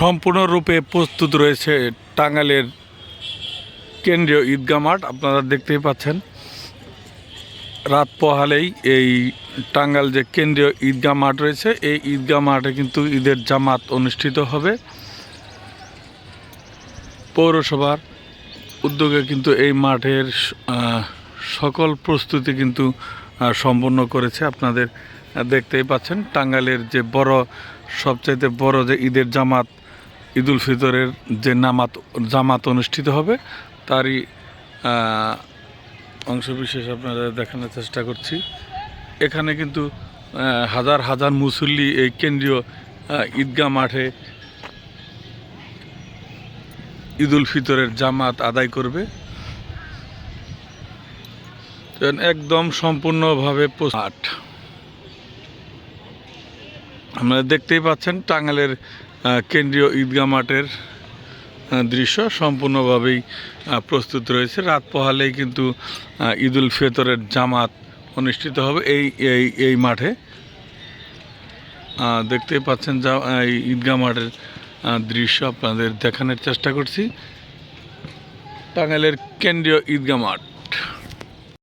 সম্পূর্ণরূপে প্রস্তুত রয়েছে টাঙ্গালের কেন্দ্রীয় ঈদগাহ মাঠ। আপনারা দেখতেই পাচ্ছেন। রাত পোহালেই এই টাঙ্গাল যে কেন্দ্রীয় ঈদগাহ মাঠ রয়েছে, এই ঈদগাহ মাঠে কিন্তু ঈদের জামাত অনুষ্ঠিত হবে। পৌরসভার উদ্যোগে কিন্তু এই মাঠের সকল প্রস্তুতি কিন্তু সম্পন্ন করেছে। আপনাদের দেখতেই পাচ্ছেন টাঙ্গালের যে বড়, সবচাইতে বড় যে ঈদের জামাত ঈদুল ফিতরের যে নামাত জামাত অনুষ্ঠিত হবে তারই অংশবিশেষ আপনাদের দেখানোর চেষ্টা করছি। এখানে কিন্তু হাজার হাজার মুসল্লি এই কেন্দ্রীয় ঈদগাহ মাঠে ঈদুল ফিতরের জামাত আদায় করবে। একদম সম্পূর্ণভাবে মাঠ। আপনারা দেখতেই পাচ্ছেন টাঙ্গাইলের আহ, কেন্দ্রীয় ঈদগাহ মাঠের দৃশ্য সম্পূর্ণভাবেই প্রস্তুত রয়েছে। রাত পোহালেই কিন্তু ঈদুল ফেতরের জামাত অনুষ্ঠিত হবে এই এই এই মাঠে। দেখতেই পাচ্ছেন যা এই ঈদগাহ মাঠের দৃশ্য আপনাদের দেখানোর চেষ্টা করছি। টাঙ্গাইলের কেন্দ্রীয় ঈদগাহ মাঠ।